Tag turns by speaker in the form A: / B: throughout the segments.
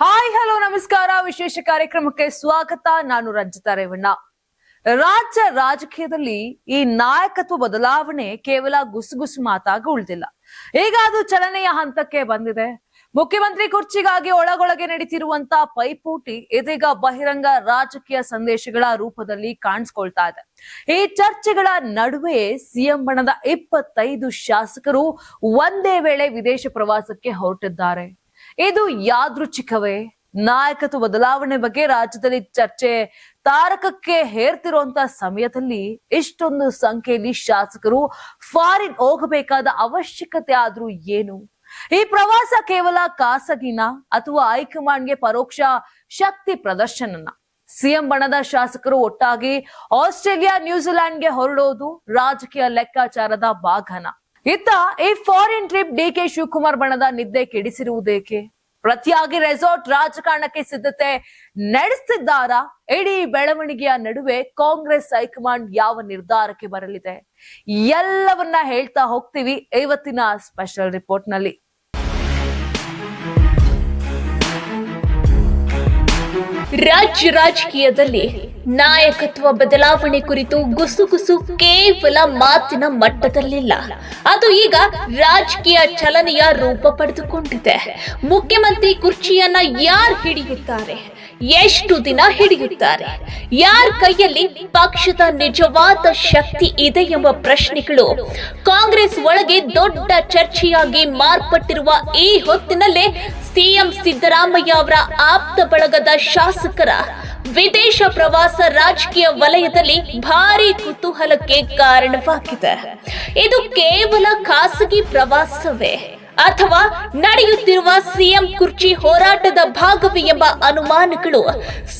A: Hi hello ನಮಸ್ಕಾರ ವಿಶೇಷ ಕಾರ್ಯಕ್ರಮಕ್ಕೆ ಸ್ವಾಗತ ನಾನು ರಂಜಿತಾ ರೇವಣ್ಣ ರಾಜ್ಯ ರಾಜಕೀಯದಲ್ಲಿ ಈ ನಾಯಕತ್ವ ಬದಲಾವಣೆ ಕೇವಲ ಗುಸುಗುಸು ಮಾತಾಗಿ ಉಳಿದಿಲ್ಲ ಈಗ ಅದು ಚಲನೆಯ ಹಂತಕ್ಕೆ ಬಂದಿದೆ ಮುಖ್ಯಮಂತ್ರಿ ಕುರ್ಚಿಗಾಗಿ ಒಳಗೊಳಗೆ ನಡೀತಿರುವಂತ ಪೈಪೋಟಿ ಇದೀಗ ಬಹಿರಂಗ ರಾಜಕೀಯ ಸಂದೇಶಗಳ ರೂಪದಲ್ಲಿ ಕಾಣಿಸ್ಕೊಳ್ತಾ ಇದೆ ಈ ಚರ್ಚೆಗಳ ನಡುವೆ ಸಿಎಂ ಬಣದ ಇಪ್ಪತ್ತೈದು ಶಾಸಕರು ಒಂದೇ ವೇಳೆ ವಿದೇಶ ಪ್ರವಾಸಕ್ಕೆ ಹೊರಟಿದ್ದಾರೆ ಇದು ಯಾದೃಚ್ಛಿಕವೇ? ನಾಯಕತ್ವ ಬದಲಾವಣೆ ಬಗ್ಗೆ ರಾಜ್ಯದಲ್ಲಿ ಚರ್ಚೆ. ತಾರಕಕ್ಕೆ ಹೇರ್ತಿರುವಂತ ಸಮಯದಲ್ಲಿ ಇಷ್ಟೊಂದು ಸಂಖ್ಯೆಯಲ್ಲಿ ಶಾಸಕರು ಫಾರಿನ್ ಹೋಗಬೇಕಾದ ಅವಶ್ಯಕತೆ ಆದ್ರೂ ಏನು? ಈ ಪ್ರವಾಸ ಕೇವಲ ಖಾಸಗಿನ ಅಥವಾ ಹೈಕಮಾಂಡ್ಗೆ ಪರೋಕ್ಷ ಶಕ್ತಿ ಪ್ರದರ್ಶನನ? ಸಿಎಂ ಬಣದ ಶಾಸಕರು ಒಟ್ಟಾಗಿ ಆಸ್ಟ್ರೇಲಿಯಾ ನ್ಯೂಜಿಲೆಂಡ್ಗೆ ಹೊರಡೋದು ರಾಜಕೀಯ ಲೆಕ್ಕಾಚಾರದ ಭಾಗನ? ಇತ್ತ ಈ foreign trip D K Shivakumar ಬಣದ ನಿದ್ದೆ ಕೆಡಿಸಿರುವುದೇಕೆ? ಪ್ರತಿಯಾಗಿ ರೆಸಾರ್ಟ್ ರಾಜಕಾರಣಕ್ಕೆ ಸಿದ್ಧತೆ ನಡೆಸುತ್ತಿದ್ದಾರ ಇಡೀ ಬೆಳವಣಿಗೆಯ ನಡುವೆ ಕಾಂಗ್ರೆಸ್ ಹೈಕಮಾಂಡ್ ಯಾವ ನಿರ್ಧಾರಕ್ಕೆ ಬರಲಿದೆ? ಎಲ್ಲವನ್ನ ಹೇಳ್ತಾ ಹೋಗ್ತೀವಿ ಇವತ್ತಿನ ಸ್ಪೆಷಲ್ ರಿಪೋರ್ಟ್ನಲ್ಲಿ.
B: ರಾಜ್ಯ ರಾಜಕೀಯದಲ್ಲಿ ನಾಯಕತ್ವ ಬದಲಾವಣೆ ಕುರಿತು ಗುಸುಗುಸು ಕೇವಲ ಮಾತಿನ ಮಟ್ಟದಲ್ಲಿಲ್ಲ. ಅದು ಈಗ ರಾಜಕೀಯ ಚಲನೆಯ ರೂಪ ಪಡೆದುಕೊಂಡಿದೆ. ಮುಖ್ಯಮಂತ್ರಿ ಕುರ್ಚಿಯನ್ನ ಯಾರು ಹಿಡಿಯುತ್ತಾರೆ? ಎಷ್ಟು ದಿನ ಹಿಡಿಯುತ್ತಾರೆ? ಯಾರ ಕೈಯಲ್ಲಿ ಪಕ್ಷದ ನಿಜವಾದ ಶಕ್ತಿ ಇದೆ ಎಂಬ ಪ್ರಶ್ನೆಗಳು? ಕಾಂಗ್ರೆಸ್ ಒಳಗೆ ದೊಡ್ಡ ಚರ್ಚೆಯಾಗಿ ಮಾರ್ಪಟ್ಟಿರುವ ಈ ಹೊತ್ತಿನಲ್ಲೇ ಸಿಎಂ ಸಿದ್ದರಾಮಯ್ಯ ಅವರ ಆಪ್ತ ಬಳಗದ ಶಾಸಕರ ವಿದೇಶ ಪ್ರವಾಸ ರಾಜಕೀಯ ವಲಯದಲ್ಲಿ ಭಾರಿ ಕುತೂಹಲಕ್ಕೆ ಕಾರಣವಾಗಿದೆ. ಇದು ಕೇವಲ ಖಾಸಗಿ ಪ್ರವಾಸವೇ. ಅಥವಾ ನಡೆಯುತ್ತಿರುವ ಸಿಎಂ ಕುರ್ಚಿ ಹೋರಾಟದ ಭಾಗವೇ ಎಂಬ ಅನುಮಾನಗಳು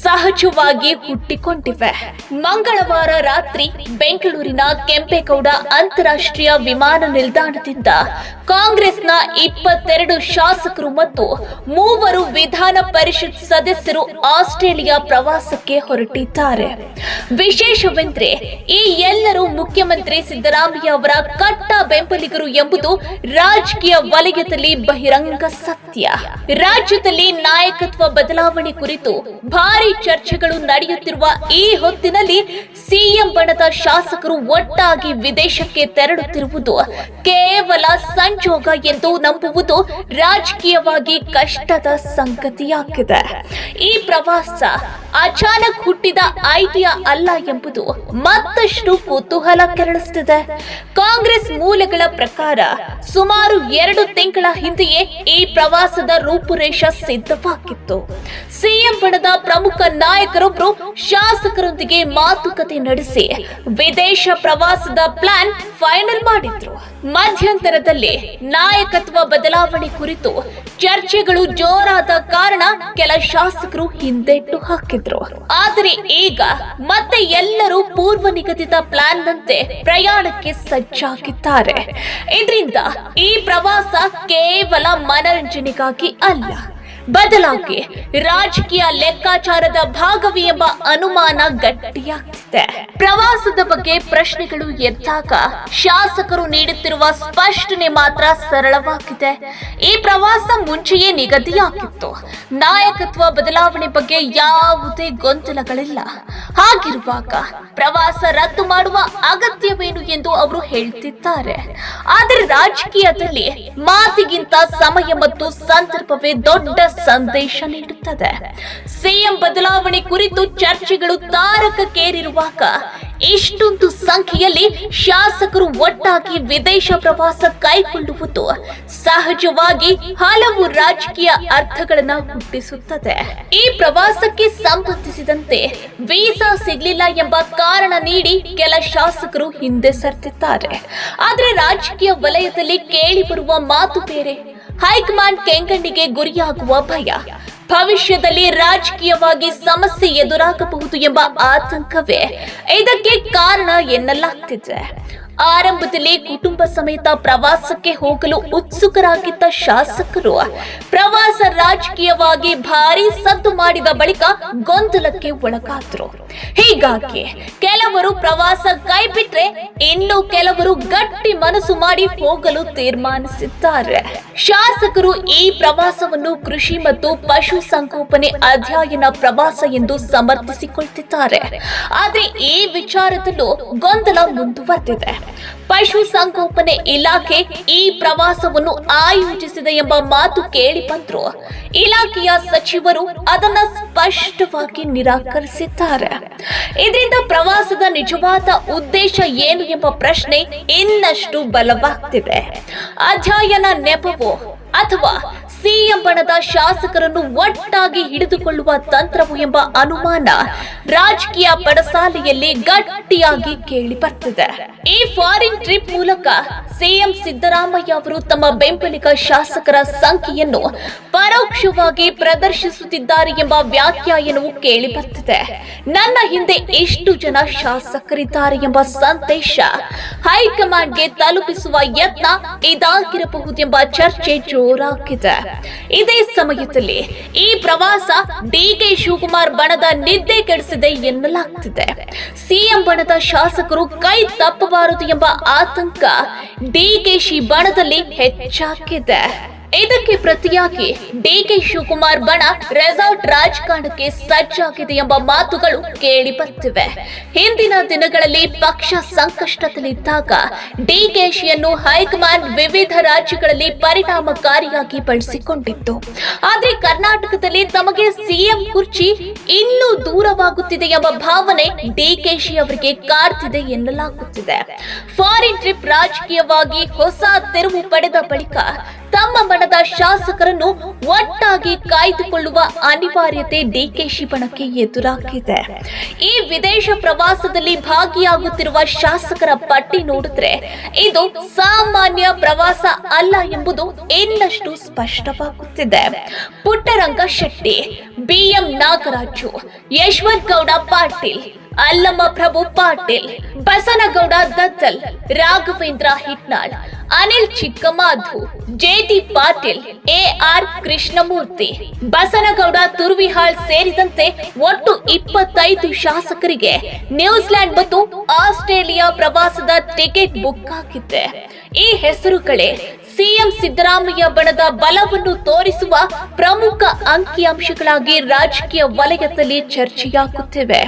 B: ಸಹಜವಾಗಿ ಹುಟ್ಟಿಕೊಂಡಿವೆ. ಮಂಗಳವಾರ ರಾತ್ರಿ ಬೆಂಗಳೂರಿನ ಕೆಂಪೇಗೌಡ ಅಂತಾರಾಷ್ಟ್ರೀಯ ವಿಮಾನ ನಿಲ್ದಾಣದಿಂದ ಕಾಂಗ್ರೆಸ್ನ ಇಪ್ಪತ್ತೆರಡು ಶಾಸಕರು ಮತ್ತು ಮೂವರು ವಿಧಾನ ಪರಿಷತ್ ಸದಸ್ಯರು ಆಸ್ಟ್ರೇಲಿಯಾ ಪ್ರವಾಸಕ್ಕೆ ಹೊರಟಿದ್ದಾರೆ. ವಿಶೇಷವೆಂದರೆ ಈ ಎಲ್ಲರೂ ಮುಖ್ಯಮಂತ್ರಿ ಸಿದ್ದರಾಮಯ್ಯ ಅವರ ಕಟ್ಟ ಬೆಂಬಲಿಗರು ಎಂಬುದು ರಾಜಕೀಯ ವಲಯದಲ್ಲಿ ಬಹಿರಂಗ ಸತ್ಯ. ರಾಜ್ಯದಲ್ಲಿ ನಾಯಕತ್ವ ಬದಲಾವಣೆ ಕುರಿತು ಭಾರಿ ಚರ್ಚೆಗಳು ನಡೆಯುತ್ತಿರುವ ಈ ಹೊತ್ತಿನಲ್ಲಿ ಸಿಎಂ ಬಣದ ಶಾಸಕರು ಒಟ್ಟಾಗಿ ವಿದೇಶಕ್ಕೆ ತೆರಳುತ್ತಿರುವುದು ಕೇವಲ ಸಂಜೋಗ ಎಂದು ನಂಬುವುದು ರಾಜಕೀಯವಾಗಿ ಕಷ್ಟದ ಸಂಗತಿಯಾಗಿದೆ. ಈ ಪ್ರವಾಸ ಅಚಾನಕ್ ಹುಟ್ಟಿದ ಐಡಿಯಾ ಅಲ್ಲ ಎಂಬುದು ಮತ್ತಷ್ಟು ಕುತೂಹಲ ಕೆರಳಿಸುತ್ತಿದೆ ಕಾಂಗ್ರೆಸ್ ಮೂಲಗಳ ಪ್ರಕಾರ ಸುಮಾರು ಎರಡು ತಿಂಗಳ ಹಿಂದೆಯೇ ಈ ಪ್ರವಾಸದ ರೂಪುರೇಷ ಸಿದ್ಧವಾಗಿತ್ತು. ಸಿಎಂ ಬಣದ ಪ್ರಮುಖ ನಾಯಕರೊಬ್ಬರು ಶಾಸಕರೊಂದಿಗೆ ಮಾತುಕತೆ ನಡೆಸಿ ವಿದೇಶ ಪ್ರವಾಸದ ಪ್ಲಾನ್ ಫೈನಲ್ ಮಾಡಿದ್ರು. ಮಧ್ಯಂತರದಲ್ಲಿ ನಾಯಕತ್ವ ಬದಲಾವಣೆ ಕುರಿತು ಚರ್ಚೆಗಳು ಜೋರಾದ ಕಾರಣ ಕೆಲ ಶಾಸಕರು ಹಿಂದೆಟ್ಟು ಹಾಕಿದ್ರು. ಆದರೆ ಈಗ ಮತ್ತೆ ಎಲ್ಲರೂ ಪೂರ್ವ ನಿಗದಿತ ಪ್ಲಾನ್ನಂತೆ ಪ್ರಯಾಣಕ್ಕೆ ಸಜ್ಜಾಗಿದ್ದಾರೆ. ಇದರಿಂದ ಈ ಪ್ರವಾಸ ಕೇವಲ ಮನರಂಜನೆಗಾಗಿ ಅಲ್ಲ. ಬದಲಾಗಿ ರಾಜಕೀಯ ಲೆಕ್ಕಾಚಾರದ ಭಾಗವೇ ಎಂಬ ಅನುಮಾನ ಗಟ್ಟಿಯಾಗ್ತಿದೆ. ಪ್ರವಾಸದ ಬಗ್ಗೆ ಪ್ರಶ್ನೆಗಳು ಎದ್ದಾಗ ಶಾಸಕರು ನೀಡುತ್ತಿರುವ ಸ್ಪಷ್ಟನೆ ಮಾತ್ರ ಸರಳವಾಗಿದೆ. ಈ ಪ್ರವಾಸ ಮುಂಚೆಯೇ ನಿಗದಿಯಾಗಿತ್ತು. ನಾಯಕತ್ವ ಬದಲಾವಣೆ ಬಗ್ಗೆ ಯಾವುದೇ ಗೊಂದಲಗಳಿಲ್ಲ. ಹಾಗಿರುವಾಗ ಪ್ರವಾಸ ರದ್ದು ಮಾಡುವ ಅಗತ್ಯವೇನು ಎಂದು ಅವರು ಹೇಳ್ತಿದ್ದಾರೆ. ಆದರೆ ರಾಜಕೀಯದಲ್ಲಿ ಮಾತಿಗಿಂತ ಸಮಯ ಮತ್ತು ಸಂದರ್ಭವೇ ದೊಡ್ಡ ಸಂದೇಶ ನೀಡುತ್ತದೆ. ಸಿಎಂ ಬದಲಾವಣೆ ಕುರಿತು ಚರ್ಚೆಗಳು ತಾರಕಕ್ಕೇರಿರುವಾಗ ಇಷ್ಟೊಂದು ಸಂಖ್ಯೆಯಲ್ಲಿ ಶಾಸಕರು ಒಟ್ಟಾಗಿ ವಿದೇಶ ಪ್ರವಾಸ ಕೈಗೊಳ್ಳುವುದು ಸಹಜವಾಗಿ ಹಲವು ರಾಜಕೀಯ ಅರ್ಥಗಳನ್ನ ಹುಟ್ಟಿಸುತ್ತದೆ. ಈ ಪ್ರವಾಸಕ್ಕೆ ಸಂಬಂಧಿಸಿದಂತೆ ವೀಸಾ ಸಿಗಲಿಲ್ಲ ಎಂಬ ಕಾರಣ ನೀಡಿ ಕೆಲ ಶಾಸಕರು ಹಿಂದೆ ಸರ್ತಿದ್ದಾರೆ ಆದರೆ ರಾಜಕೀಯ ವಲಯದಲ್ಲಿ ಕೇಳಿ ಬರುವ ಮಾತು ಬೇರೆ. ಹೈಕಮಾಂಡ್ ಕೆಂಗಣ್ಣಿಗೆ ಗುರಿಯಾಗುವ ಭಯ. ಭವಿಷ್ಯದಲ್ಲಿ ರಾಜಕೀಯವಾಗಿ ಸಮಸ್ಯೆ ಎದುರಾಗಬಹುದು ಎಂಬ ಆತಂಕವೇ ಇದಕ್ಕೆ ಕಾರಣ ಎನ್ನಲಾಗ್ತಿದೆ. ಆರಂಭದಲ್ಲಿ ಕುಟುಂಬ ಸಮೇತ ಪ್ರವಾಸಕ್ಕೆ ಹೋಗಲು ಉತ್ಸುಕರಾಗಿದ್ದ ಶಾಸಕರು. ಪ್ರವಾಸ ರಾಜಕೀಯವಾಗಿ ಭಾರಿ ಸದ್ದು ಮಾಡಿದ ಬಳಿಕ ಗೊಂದಲಕ್ಕೆ ಒಳಗಾದ್ರು. ಹೀಗಾಗಿ ಕೆಲವರು ಪ್ರವಾಸ ಕೈಬಿಟ್ರೆ ಇನ್ನು ಕೆಲವರು ಗಟ್ಟಿ ಮನಸ್ಸು ಮಾಡಿ ಹೋಗಲು ತೀರ್ಮಾನಿಸಿದ್ದಾರೆ. ಶಾಸಕರು ಈ ಪ್ರವಾಸವನ್ನು ಕೃಷಿ ಮತ್ತು ಪಶು ಸಂಗೋಪನೆ ಅಧ್ಯಯನ ಪ್ರವಾಸ ಎಂದು ಸಮರ್ಥಿಸಿಕೊಳ್ತಿದ್ದಾರೆ. ಆದ್ರೆ ಈ ವಿಚಾರದಲ್ಲೂ ಗೊಂದಲ ಮುಂದುವರೆದಿದೆ. ಪಶು ಸಂಗೋಪನೆ ಇಲಾಖೆ ಈ ಪ್ರವಾಸವನ್ನು ಆಯೋಜಿಸಿದೆ ಎಂಬ ಮಾತು ಕೇಳಿ ಬಂದ್ರು. ಇಲಾಖೆಯ ಸಚಿವರು ಅದನ್ನ ಸ್ಪಷ್ಟವಾಗಿ ನಿರಾಕರಿಸಿದ್ದಾರೆ. ಇದರಿಂದ ಪ್ರವಾಸದ ನಿಜವಾದ ಉದ್ದೇಶ ಏನು ಎಂಬ ಪ್ರಶ್ನೆ ಇನ್ನಷ್ಟು ಬಲವಾಗ್ತಿದೆ. ಅಧ್ಯಯನ ನೆಪವೋ ಅಥವಾ ಸಿಎಂ ಬಣದ ಶಾಸಕರನ್ನು ಒಟ್ಟಾಗಿ ಹಿಡಿದುಕೊಳ್ಳುವ ತಂತ್ರವು ಎಂಬ ಅನುಮಾನ ರಾಜಕೀಯ ಪಡಸಾಲೆಯಲ್ಲಿ ಗಟ್ಟಿಯಾಗಿ ಕೇಳಿ ಬರ್ತಿದೆ ಈ ಫಾರಿನ್ ಟ್ರಿಪ್ ಮೂಲಕ ಸಿಎಂ ಸಿದ್ದರಾಮಯ್ಯ ಅವರು ತಮ್ಮ ಬೆಂಬಲಿಗ ಶಾಸಕರ ಸಂಖ್ಯೆಯನ್ನು ಪರೋಕ್ಷವಾಗಿ ಪ್ರದರ್ಶಿಸುತ್ತಿದ್ದಾರೆ ಎಂಬ ವ್ಯಾಖ್ಯಾನವು ಕೇಳಿ ಬರ್ತಿದೆ ನನ್ನ ಹಿಂದೆ ಎಷ್ಟು ಜನ ಶಾಸಕರಿದ್ದಾರೆ ಎಂಬ ಸಂದೇಶ ಹೈಕಮಾಂಡ್ಗೆ ತಲುಪಿಸುವ ಯತ್ನ ಇದಾಗಿರಬಹುದೆಂಬ ಚರ್ಚೆ ಜೋರಾಗಿದೆ ಇದೇ ಸಮಯದಲ್ಲಿ ಈ ಪ್ರವಾಸ ಡಿ ಕೆ ಶಿವಕುಮಾರ್ ಬಣದ ನಿದ್ದೆ ಕೆಡಿಸಿದೆ ಎನ್ನಲಾಗ್ತಿದೆ. ಸಿಎಂ ಬಣದ ಶಾಸಕರು ಕೈ ತಪ್ಪಬಾರದು ಎಂಬ ಆತಂಕ ಡಿ ಕೆ ಶಿ ಬಣದಲ್ಲಿ ಹೆಚ್ಚಾಗಿದೆ. ಇದಕ್ಕೆ ಪ್ರತಿಯಾಗಿ ಡಿಕೆ ಶಿವಕುಮಾರ್ ಬಣ ರೆಸಾರ್ಟ್ ರಾಜಕಾರಣಕ್ಕೆ ಸಜ್ಜಾಗಿದೆ ಎಂಬ ಮಾತುಗಳು ಕೇಳಿ ಬರ್ತಿವೆ ಹಿಂದಿನ ದಿನಗಳಲ್ಲಿ ಪಕ್ಷ ಸಂಕಷ್ಟದಲ್ಲಿದ್ದಾಗ ಡಿಕೆಶಿಯನ್ನು ಹೈಕಮಾಂಡ್ ವಿವಿಧ ರಾಜ್ಯಗಳಲ್ಲಿ ಪರಿಣಾಮಕಾರಿಯಾಗಿ ಬಳಸಿಕೊಂಡಿತ್ತು. ಆದರೆ ಕರ್ನಾಟಕದಲ್ಲಿ ತಮಗೆ ಸಿಎಂ ಕುರ್ಚಿ ಇನ್ನೂ ದೂರವಾಗುತ್ತಿದೆ ಎಂಬ ಭಾವನೆ ಡಿಕೆಶಿ ಅವರಿಗೆ ಕಾಡ್ತಿದೆ ಎನ್ನಲಾಗುತ್ತಿದೆ. ಫಾರಿನ್ ಟ್ರಿಪ್ ರಾಜಕೀಯವಾಗಿ ಹೊಸ ತಿರುವು ಪಡೆದ ಬಳಿಕ ತಮ್ಮ ಮನದ ಶಾಸಕರನ್ನು ಒಟ್ಟಾಗಿ ಕಾಯ್ದುಕೊಳ್ಳುವ ಅನಿವಾರ್ಯತೆ ಡಿಕೆಶಿ ಬಣಕ್ಕೆ ಎದುರಾಗಿದೆ. ಈ ವಿದೇಶ ಪ್ರವಾಸದಲ್ಲಿ ಭಾಗಿಯಾಗುತ್ತಿರುವ ಶಾಸಕರ ಪಟ್ಟಿ ನೋಡಿದ್ರೆ ಇದು ಸಾಮಾನ್ಯ ಪ್ರವಾಸ ಅಲ್ಲ ಎಂಬುದು ಇನ್ನಷ್ಟು ಸ್ಪಷ್ಟವಾಗುತ್ತಿದೆ. Puttaranga Shetty BM Nagaraju Yashwant Gowda Patil Allama Prabhu Patil, Basanagouda Dattal, Raghavendra Hitnal, Anil Chikkamadhu JT Patil, AR Krishnamurthy, Basanagouda Turvihal ಸೇರಿದಂತೆ ಒಟ್ಟು ಇಪ್ಪತ್ತೈದು ಶಾಸಕರಿಗೆ ನ್ಯೂಜಿಲೆಂಡ್ ಮತ್ತು ಆಸ್ಟ್ರೇಲಿಯಾ ಪ್ರವಾಸದ ಟಿಕೆಟ್ ಬುಕ್ ಆಗಿದೆ ಈ ಹೆಸರುಗಳೇ ಸಿಎಂ ಸಿದ್ದರಾಮಯ್ಯ ಬಣದ ಬಲವನ್ನು ತೋರಿಸುವ ಪ್ರಮುಖ ಅಂಕಿಅಂಶಗಳಾಗಿ ರಾಜಕೀಯ ವಲಯದಲ್ಲಿ ಚರ್ಚೆಯಾಗುತ್ತಿವೆ.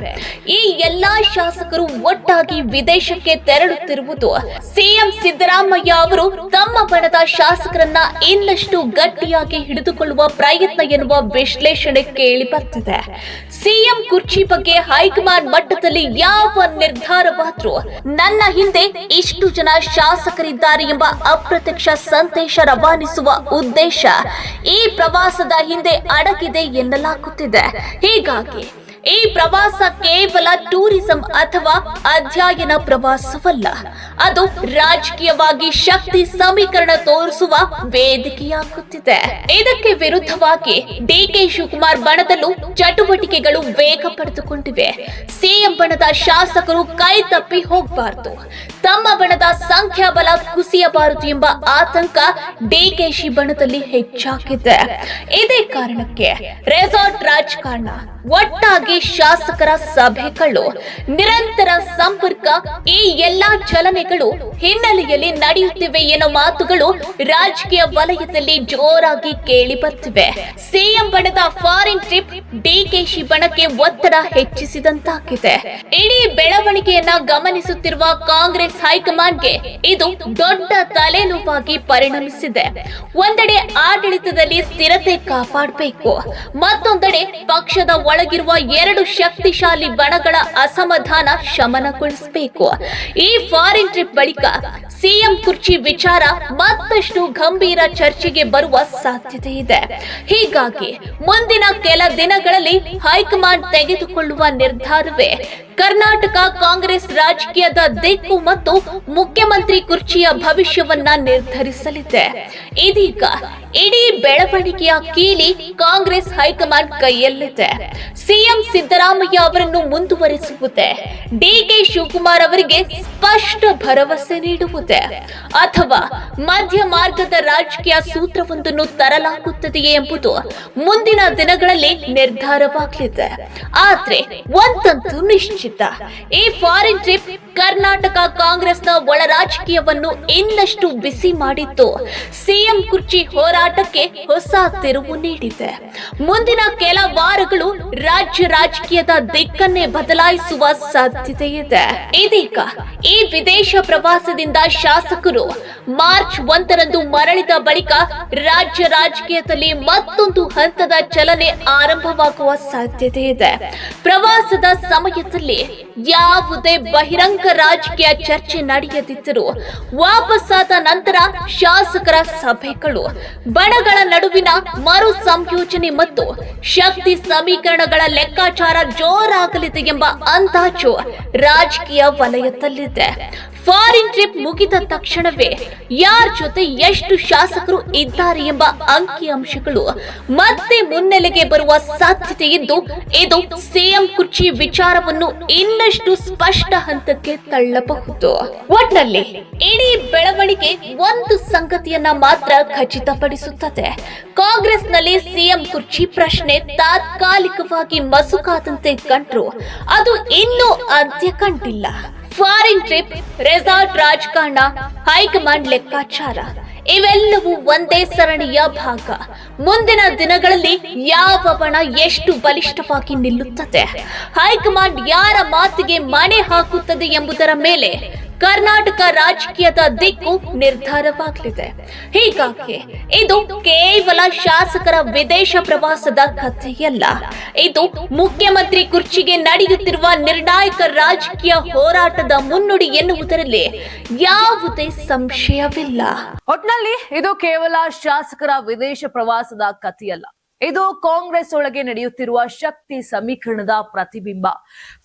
B: ಈ ಎಲ್ಲಾ ಶಾಸಕರು ಒಟ್ಟಾಗಿ ವಿದೇಶಕ್ಕೆ ತೆರಳುತ್ತಿರುವುದು ಸಿಎಂ ಸಿದ್ದರಾಮಯ್ಯ ಅವರು ತಮ್ಮ ಬಣದ ಶಾಸಕರನ್ನ ಇನ್ನಷ್ಟು ಗಟ್ಟಿಯಾಗಿ ಹಿಡಿದುಕೊಳ್ಳುವ ಪ್ರಯತ್ನ ಎನ್ನುವ ವಿಶ್ಲೇಷಣೆ ಕೇಳಿ ಬರ್ತಿದೆ. ಸಿಎಂ ಕುರ್ಚಿ ಬಗ್ಗೆ ಹೈಕಮಾಂಡ್ ಮಟ್ಟದಲ್ಲಿ ಯಾವ ನಿರ್ಧಾರವಾದ್ರೂ ನನ್ನ ಹಿಂದೆ ಇಷ್ಟು ಜನ ಶಾಸಕರಿದ್ದಾರೆ. ಎಂಬ ಅಪ್ರತ್ಯಕ್ಷ ಸಂದೇಶ ರವಾನಿಸುವ ಉದ್ದೇಶ ಈ ಪ್ರವಾಸದ ಹಿಂದೆ ಅಡಗಿದೆ ಎನ್ನಲಾಗುತ್ತಿದೆ. ಹೀಗಾಗಿ ಈ ಪ್ರವಾಸ ಕೇವಲ ಟೂರಿಸಂ ಅಥವಾ ಅಧ್ಯಯನ ಪ್ರವಾಸವಲ್ಲ. ಅದು ರಾಜಕೀಯವಾಗಿ ಶಕ್ತಿ ಸಮೀಕರಣ ತೋರಿಸುವ ವೇದಿಕೆಯಾಗುತ್ತಿದೆ. ಇದಕ್ಕೆ ವಿರುದ್ಧವಾಗಿ ಡಿಕೆ ಶಿವಕುಮಾರ್ ಬಣದಲ್ಲೂ ಚಟುವಟಿಕೆಗಳು ವೇಗ ಪಡೆದುಕೊಂಡಿವೆ. ಸಿಎಂ ಬಣದ ಶಾಸಕರು ಕೈ ತಪ್ಪಿ ಹೋಗಬಾರದು. ತಮ್ಮ ಬಣದ ಸಂಖ್ಯಾಬಲ ಕುಸಿಯಬಾರದು ಎಂಬ ಆತಂಕ ಡಿಕೆಶಿ ಬಣದಲ್ಲಿ ಹೆಚ್ಚಾಗಿದೆ. ಇದೇ ಕಾರಣಕ್ಕೆ ರೆಸಾರ್ಟ್ ರಾಜಕಾರಣ ಒಟ್ಟಾಗಿ ಶಾಸಕರ ಸಭೆಗಳು ನಿರಂತರ ಸಂಪರ್ಕ ಈ ಎಲ್ಲಾ ಚಲನೆಗಳು ಹಿನ್ನೆಲೆಯಲ್ಲಿ ನಡೆಯುತ್ತಿವೆ ಎನ್ನುವ ಮಾತುಗಳು ರಾಜಕೀಯ ವಲಯದಲ್ಲಿ ಜೋರಾಗಿ ಕೇಳಿ ಬರ್ತಿವೆ. ಸಿಎಂ ಬಣದ ಫಾರಿನ್ ಟ್ರಿಪ್ ಡಿಕೆಶಿ ಬಣಕ್ಕೆ ಒತ್ತಡ ಹೆಚ್ಚಿಸಿದಂತಾಗಿದೆ. ಇಡೀ ಬೆಳವಣಿಗೆಯನ್ನ ಗಮನಿಸುತ್ತಿರುವ ಕಾಂಗ್ರೆಸ್ ಹೈಕಮಾಂಡ್ಗೆ ಇದು ದೊಡ್ಡ ತಲೆನೋವಾಗಿ ಪರಿಣಮಿಸಿದೆ. ಒಂದೆಡೆ ಆಡಳಿತದಲ್ಲಿ ಸ್ಥಿರತೆ ಕಾಪಾಡಬೇಕು. ಮತ್ತೊಂದೆಡೆ ಪಕ್ಷದ ಒಳಗಿರುವ ಎರಡು ಶಕ್ತಿಶಾಲಿ ಬಣಗಳ ಅಸಮಾಧಾನ ಶಮನಗೊಳಿಸಬೇಕು. ಈ ಫಾರಿನ್ ಟ್ರಿಪ್ ಬಳಿಕ ಸಿಎಂ ಕುರ್ಚಿ ವಿಚಾರ ಮತ್ತಷ್ಟು ಗಂಭೀರ ಚರ್ಚೆಗೆ ಬರುವ ಸಾಧ್ಯತೆ ಇದೆ. ಹೀಗಾಗಿ ಮುಂದಿನ ಕೆಲ ದಿನಗಳಲ್ಲಿ ಹೈಕಮಾಂಡ್ ತೆಗೆದುಕೊಳ್ಳುವ ನಿರ್ಧಾರವೇ ಕರ್ನಾಟಕ ಕಾಂಗ್ರೆಸ್ ರಾಜಕೀಯದ ದಿಕ್ಕು ಮತ್ತು ಮುಖ್ಯಮಂತ್ರಿ ಕುರ್ಚಿಯ ಭವಿಷ್ಯವನ್ನ ನಿರ್ಧರಿಸಲಿದೆ. ಇದೀಗ ಇಡೀ ಬೆಳವಣಿಗೆಯ ಕೀಲಿ ಕಾಂಗ್ರೆಸ್ ಹೈಕಮಾಂಡ್ ಕೈಯಲ್ಲಿದೆ. ಸಿಎಂ ಸಿದ್ದರಾಮಯ್ಯ ಅವರನ್ನು ಮುಂದುವರಿಸುವುದೇ. ಡಿಕೆ ಶಿವಕುಮಾರ್ ಅವರಿಗೆ ಸ್ಪಷ್ಟ ಭರವಸೆ ನೀಡುವುದೇ. ಅಥವಾ ಮಧ್ಯ ಮಾರ್ಗದ ರಾಜಕೀಯ ಸೂತ್ರವೊಂದನ್ನು ತರಲಾಗುತ್ತದೆಯೇ ಎಂಬುದು ಮುಂದಿನ ದಿನಗಳಲ್ಲಿ ನಿರ್ಧಾರವಾಗಲಿದೆ. ಆದ್ರೆ ಒಂದಂತೂ ನಿಶ್ಚಿತ. ಈ ಫಾರಿನ್ ಟ್ರಿಪ್ ಕರ್ನಾಟಕ ಕಾಂಗ್ರೆಸ್ನ ಒಳ ರಾಜಕೀಯವನ್ನು ಇನ್ನಷ್ಟು ಬಿಸಿ ಮಾಡಿತ್ತು ಸಿಎಂ ಕುರ್ಚಿ ಹೋರಾಟಕ್ಕೆ ಹೊಸ ತಿರುವು ನೀಡಿದೆ. ಮುಂದಿನ ಕೆಲ ವಾರಗಳು ರಾಜ್ಯ ರಾಜಕೀಯದ ದಿಕ್ಕನ್ನೇ ಬದಲಾಯಿಸುವ ಸಾಧ್ಯತೆ ಇದೆ ಇದೀಗ ಈ ವಿದೇಶ ಪ್ರವಾಸದಿಂದ ಶಾಸಕರು ಮಾರ್ಚ್ ಒಂದರಂದು ಮರಳಿದ ಬಳಿಕ ರಾಜ್ಯ ರಾಜಕೀಯದಲ್ಲಿ ಮತ್ತೊಂದು ಹಂತದ ಚಲನೆ ಆರಂಭವಾಗುವ ಸಾಧ್ಯತೆ ಇದೆ. ಪ್ರವಾಸದ ಸಮಯದಲ್ಲಿ ಯಾವುದೇ ಬಹಿರಂಗ ರಾಜಕೀಯ ಚರ್ಚೆ ನಡೆಯದಿದ್ದರೂ ವಾಪಸ್ಸಾದ ನಂತರ ಶಾಸಕರ ಸಭೆಗಳು, ಬಣಗಳ ನಡುವಿನ ಮರು ಸಂಯೋಜನೆ ಮತ್ತು ಶಕ್ತಿ ಸಮೀಕರಣಗಳ ಲೆಕ್ಕಾಚಾರ ಜೋರಾಗಲಿದೆ ಎಂಬ ಅಂದಾಜು ರಾಜಕೀಯ ವಲಯದಲ್ಲಿದೆ. ಫಾರಿನ್ ಟ್ರಿಪ್ ಮುಗಿದ ತಕ್ಷಣವೇ ಯಾರ ಜೊತೆ ಎಷ್ಟು ಶಾಸಕರು ಇದ್ದಾರೆ ಎಂಬ ಅಂಕಿ ಅಂಶಗಳು ಮತ್ತೆ ಮುನ್ನೆಲೆಗೆ ಬರುವ ಸಾಧ್ಯತೆ ಇದ್ದು, ಇದು ಸಿಎಂ ಕುರ್ಚಿ ವಿಚಾರವನ್ನು ಇನ್ನಷ್ಟು ಸ್ಪಷ್ಟ ಹಂತಕ್ಕೆ ತಳ್ಳಬಹುದು. ಒಟ್ನಲ್ಲಿ, ಇಡೀ ಬೆಳವಣಿಗೆ ಒಂದು ಸಂಗತಿಯನ್ನ ಮಾತ್ರ ಖಚಿತಪಡಿಸುತ್ತದೆ. ಕಾಂಗ್ರೆಸ್ನಲ್ಲಿ ಸಿಎಂ ಕುರ್ಚಿ ಪ್ರಶ್ನೆ ತಾತ್ಕಾಲಿಕವಾಗಿ ಮಸುಕಾದಂತೆ ಕಂಡ್ರು, ಅದು ಇನ್ನೂ ಅಂತ್ಯ ಕಂಡಿಲ್ಲ. ಫಾರಿನ್ ಟ್ರಿಪ್, ರೆಸಾರ್ಟ್ ರಾಜಕಾರಣ ಹೈಕಮಾಂಡ್ ಲೆಕ್ಕಾಚಾರ, ಇವೆಲ್ಲವೂ ಒಂದೇ ಸರಣಿಯ ಭಾಗ. ಮುಂದಿನ ದಿನಗಳಲ್ಲಿ ಯಾವ ಬಣ ಎಷ್ಟು ಬಲಿಷ್ಠವಾಗಿ ನಿಲ್ಲುತ್ತದೆ? ಹೈಕಮಾಂಡ್ ಯಾರ ಮಾತಿಗೆ ಮಣೆ ಹಾಕುತ್ತದೆ ಎಂಬುದರ ಮೇಲೆ ಕರ್ನಾಟಕ ರಾಜಕೀಯದ ದಿಕ್ಕು ನಿರ್ಧಾರವಾಗಲಿದೆ. ಹೀಗಾಗಿ ಇದು ಕೇವಲ ಶಾಸಕರ ವಿದೇಶ ಪ್ರವಾಸದ ಕಥೆಯಲ್ಲ. ಇದು ಮುಖ್ಯಮಂತ್ರಿ ಕುರ್ಚಿಗೆ ನಡೆಯುತ್ತಿರುವ ನಿರ್ಣಾಯಕ ರಾಜಕೀಯ ಹೋರಾಟದ ಮುನ್ನುಡಿ ಎನ್ನುವುದರಲ್ಲಿ ಯಾವುದೇ ಸಂಶಯವಿಲ್ಲ.
A: ಒಟ್ನಲ್ಲಿ ಇದು ಕೇವಲ ಶಾಸಕರ ವಿದೇಶ ಪ್ರವಾಸದ ಕಥೆಯಲ್ಲ. ಇದು ಕಾಂಗ್ರೆಸ್ ಒಳಗೆ ನಡೆಯುತ್ತಿರುವ ಶಕ್ತಿ ಸಮೀಕರಣದ ಪ್ರತಿಬಿಂಬ.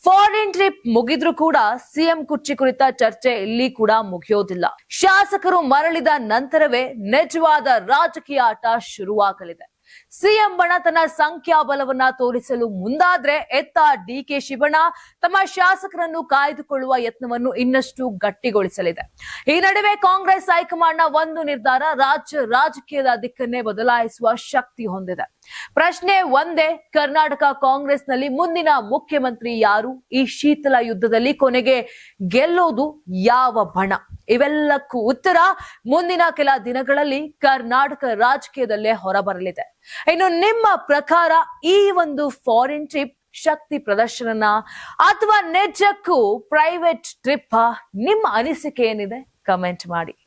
A: ಫಾರಿನ್ ಟ್ರಿಪ್ ಮುಗಿದ್ರೂ ಕೂಡ ಸಿಎಂ ಕುರ್ಚಿ ಕುರಿತ ಚರ್ಚೆ ಇಲ್ಲಿ ಕೂಡ ಮುಗಿಯೋದಿಲ್ಲ. ಶಾಸಕರು ಮರಳಿದ ನಂತರವೇ ನಿಜವಾದ ರಾಜಕೀಯ ಆಟ ಶುರುವಾಗಲಿದೆ. ಸಿಎಂ ಬಣ ತನ್ನ ಸಂಖ್ಯಾಬಲವನ್ನ ತೋರಿಸಲು ಮುಂದಾದ್ರೆ ಎತ್ತ ಡಿಕೆ ಶಿವಣ್ಣ ತಮ್ಮ ಶಾಸಕರನ್ನು ಕಾಯ್ದುಕೊಳ್ಳುವ ಯತ್ನವನ್ನು ಇನ್ನಷ್ಟು ಗಟ್ಟಿಗೊಳಿಸಲಿದೆ. ಈ ನಡುವೆ ಕಾಂಗ್ರೆಸ್ ಹೈಕಮಾಂಡ್ನ ಒಂದು ನಿರ್ಧಾರ ರಾಜ್ಯ ರಾಜಕೀಯದ ದಿಕ್ಕನ್ನೇ ಬದಲಾಯಿಸುವ ಶಕ್ತಿ ಹೊಂದಿದೆ. ಪ್ರಶ್ನೆ ಒಂದೇ, ಕರ್ನಾಟಕ ಕಾಂಗ್ರೆಸ್ನಲ್ಲಿ ಮುಂದಿನ ಮುಖ್ಯಮಂತ್ರಿ ಯಾರು? ಈ ಶೀತಲ ಯುದ್ಧದಲ್ಲಿ ಕೊನೆಗೆ ಗೆಲ್ಲೋದು ಯಾವ ಬಣ? ಇವೆಲ್ಲಕ್ಕೂ ಉತ್ತರ ಮುಂದಿನ ಕೆಲ ದಿನಗಳಲ್ಲಿ ಕರ್ನಾಟಕ ರಾಜಕೀಯದಲ್ಲೇ ಹೊರಬರಲಿದೆ. ಇನ್ನು ನಿಮ್ಮ ಪ್ರಕಾರ ಈ ಒಂದು ಫಾರಿನ್ ಟ್ರಿಪ್ ಶಕ್ತಿ ಪ್ರದರ್ಶನನ ಅಥವಾ ನಿಜಕ್ಕೂ ಪ್ರೈವೇಟ್ ಟ್ರಿಪ್ ನಿಮ್ಮ ಅನಿಸಿಕೆ ಏನಿದೆ? ಕಮೆಂಟ್ ಮಾಡಿ.